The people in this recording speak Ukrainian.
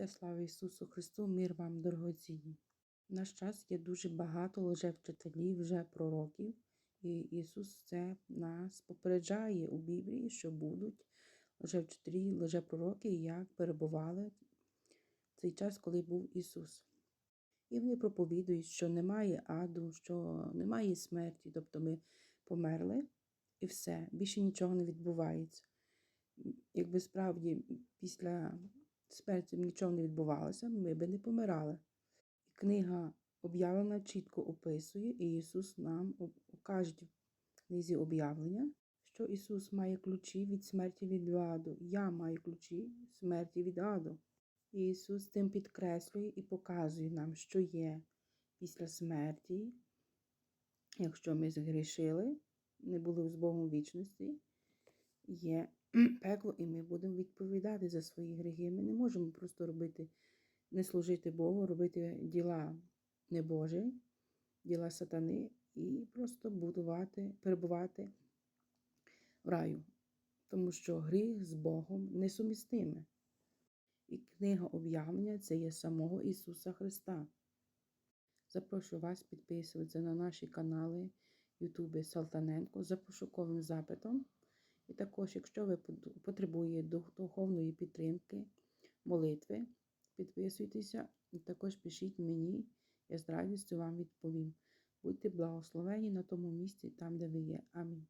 Вся слава Ісусу Христу, мир вам, дорогоцінні. В наш час є дуже багато лжевчителів, вже пророків, і Ісус це нас попереджає у Біблії, що будуть лжевчителі, лжепророки, як перебували в цей час, коли був Ісус. І вони проповідують, що немає аду, що немає смерті, тобто ми померли і все, більше нічого не відбувається. Якби справді після смерті нічого не відбувалося, ми би не помирали. І книга об'явлена чітко описує, і Ісус нам каже в книзі об'явлення, що Ісус має ключі від смерті від аду. Я маю ключі смерті від аду. І Ісус тим підкреслює і показує нам, що є після смерті, якщо ми згрішили, не були з Богом вічності, є пекло, і ми будемо відповідати за свої гріхи. Ми не можемо просто робити, не служити Богу, робити діла небожі, діла сатани і просто будувати, перебувати в раю. Тому що гріх з Богом несумістиме. І книга об'явлення це є самого Ісуса Христа. Запрошую вас підписуватися на наші канали Ютубі Салтаненко за пошуковим запитом. І також, якщо ви потребуєте духовної підтримки, молитви, підписуйтеся і також пишіть мені, я з радістю вам відповім. Будьте благословені на тому місці, там, де ви є. Амінь.